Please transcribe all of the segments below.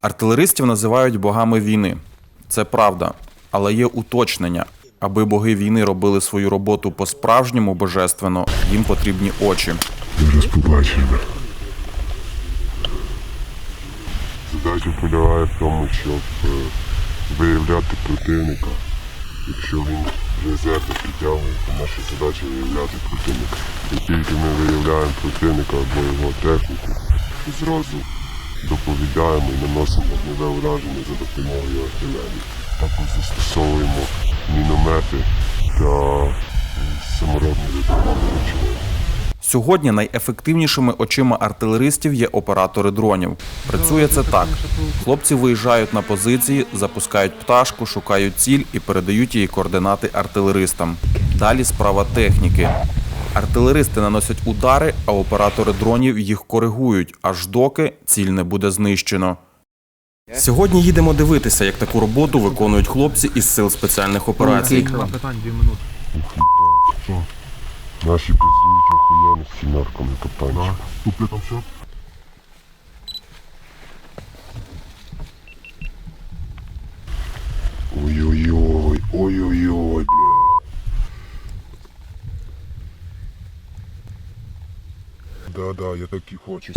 Артилеристів називають богами війни. Це правда, але є уточнення. Аби боги війни робили свою роботу по-справжньому божественно, їм потрібні очі. Зараз побачимо. Задача полягає в тому, щоб е, виявляти противника. Якщо він резерви підтягує, то наша задача виявляти противника. І тільки ми виявляємо противника або його техніку, зразу доповідаємо і наносимо вогневе ураження за допомогою артилерії. Також застосовуємо міномети та е, саморобні вибухові речовини. Сьогодні найефективнішими очима артилеристів є оператори дронів. Працює це так: хлопці виїжджають на позиції, запускають пташку, шукають ціль і передають її координати артилеристам. Далі справа техніки. Артилеристи наносять удари, а оператори дронів їх коригують, аж доки ціль не буде знищено. Сьогодні їдемо дивитися, як таку роботу виконують хлопці із сил спеціальних операцій. Наші працюють охуєнно з сімерками капанчик. Там все? Да-да, я так і хочу.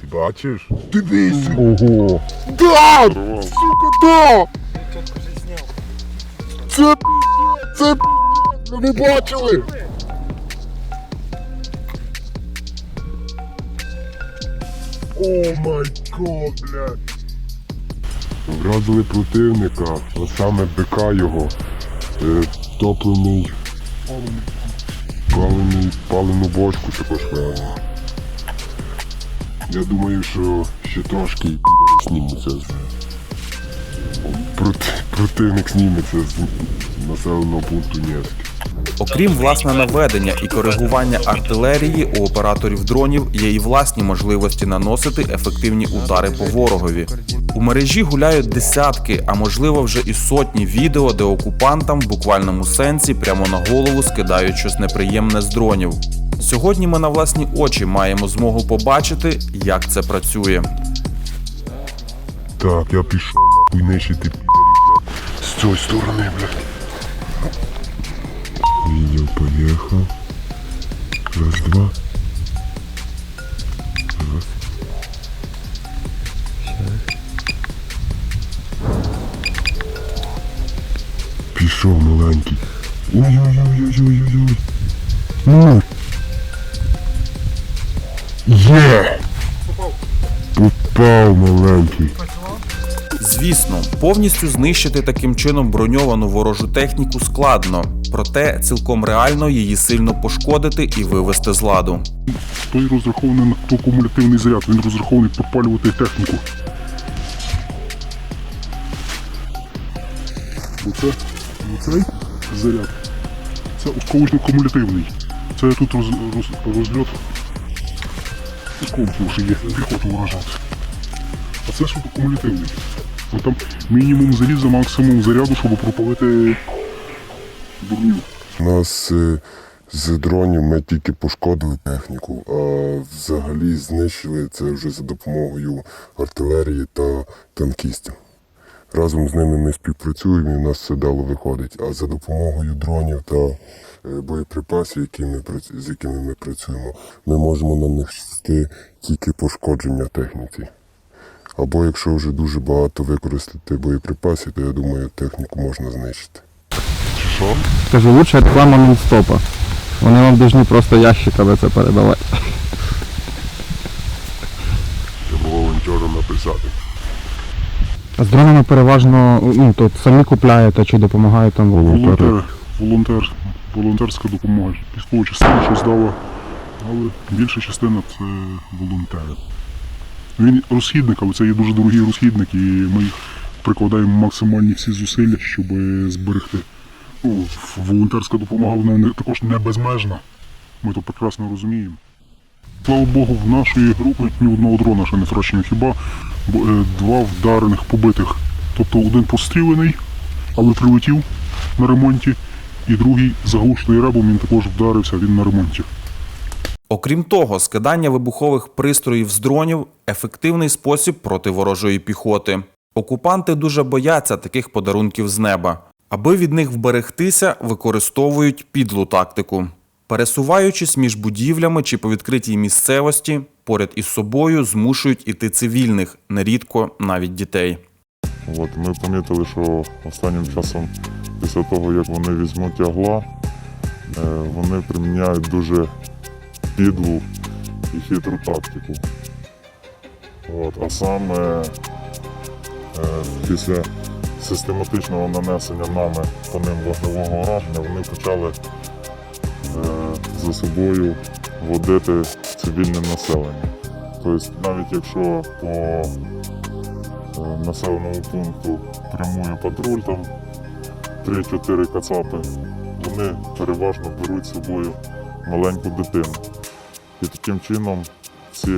Ти бачиш? Дивись! Ого! Да! Сука, да! Це це ну ви бачили? О май год, блядь. Вразили противника, а саме бика його, е, топлений, палений, палену бочку також вразили. Я думаю, що ще трошки і з- Проти, противник зніметься з населеного пункту Нєвський. Окрім власне наведення і коригування артилерії, у операторів дронів є і власні можливості наносити ефективні удари по ворогові. У мережі гуляють десятки, а можливо вже і сотні відео, де окупантам в буквальному сенсі прямо на голову скидають щось неприємне з дронів. Сьогодні ми на власні очі маємо змогу побачити, як це працює. Так, я пішов нахуй нищити блядь. З цієї сторони, блядь. Відео поїхав. Раз, два. Раз. Пішов маленький. Ой-ой-ой-ой-ой-ой. Ну. Є! Звісно, повністю знищити таким чином броньовану ворожу техніку складно, проте цілком реально її сильно пошкодити і вивести з ладу. Той розрахований на кумулятивний заряд, він розрахований підпалювати техніку. Оце, оцей заряд. Це осколочно кумулятивний. Це тут роз, роз, розльот осколків ще є, піхоту вражати. А це суто кумулятивний. От там мінімум заліза, максимум заряду, щоб пропалити дурню. У нас е, з дронів ми тільки пошкодили техніку, а взагалі знищили це вже за допомогою артилерії та танкістів. Разом з ними ми співпрацюємо і в нас все дало виходить. А за допомогою дронів та е, боєприпасів, які ми, з якими ми працюємо, ми можемо нанести тільки пошкодження техніці. Або якщо вже дуже багато використати боєприпасів, то я думаю, техніку можна знищити. Що? Кажу, лучше реклама нон-стопа. Вони вам повинні просто ящиками це передавати. Треба волонтерам написати. А з дронами переважно ну, то самі купляєте чи допомагають там волонтери. Волонтер, волонтер, волонтерська допомога. Військова частина щось дала, але більша частина це волонтери. Він розхідник, але це є дуже дорогий розхідник, і ми прикладаємо максимальні всі зусилля, щоб зберегти. Ну, волонтерська допомога вона також не безмежна. Ми то прекрасно розуміємо. Слава Богу, в нашої групи ні одного дрона ще не втрачено. Хіба е, два вдарених побитих. Тобто один пострілений, але прилетів на ремонті, і другий заглушений ребом, він також вдарився, він на ремонті. Окрім того, скидання вибухових пристроїв з дронів ефективний спосіб проти ворожої піхоти. Окупанти дуже бояться таких подарунків з неба. Аби від них вберегтися, використовують підлу тактику. Пересуваючись між будівлями чи по відкритій місцевості, поряд із собою змушують іти цивільних, нерідко навіть дітей. От, ми помітили, що останнім часом, після того, як вони візьмуть ягла, е, вони приміняють дуже підлу і хитру тактику. От, а саме е, після систематичного нанесення нами по ним вогневого ураження вони почали е, за собою водити цивільне населення. Тобто навіть якщо по е, населеному пункту прямує патруль, там 3-4 кацапи, вони переважно беруть з собою маленьку дитину. І таким чином ці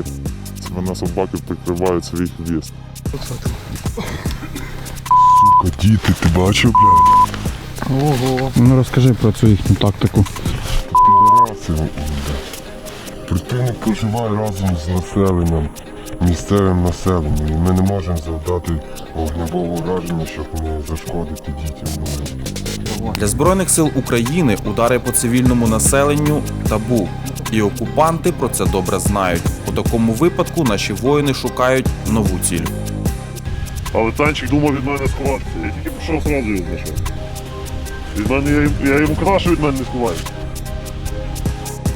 свинособаки прикривають свій хвіст. Сука, діти, ти бачив, блядь? Ого. Ну розкажи про цю їхню тактику. Блядь. Проживає разом з населенням, місцевим населенням. І ми не можемо завдати вогневого ураження, щоб не зашкодити дітям. Для Збройних сил України удари по цивільному населенню табу. І окупанти про це добре знають. У такому випадку наші воїни шукають нову ціль. Але танчик думав від мене сховатися. Я тільки пішов зразу його знайшов. Від мене я, я йому казав, що від мене не сховається.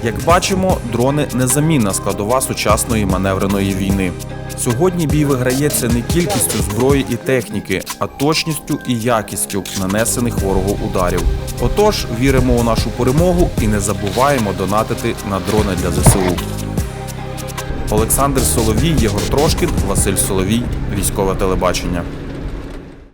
Як бачимо, дрони незамінна складова сучасної маневреної війни. Сьогодні бій виграється не кількістю зброї і техніки, а точністю і якістю нанесених ворогу ударів. Отож, віримо у нашу перемогу і не забуваємо донатити на дрони для ЗСУ. Олександр Соловій, Єгор Трошкін, Василь Соловій, військове телебачення.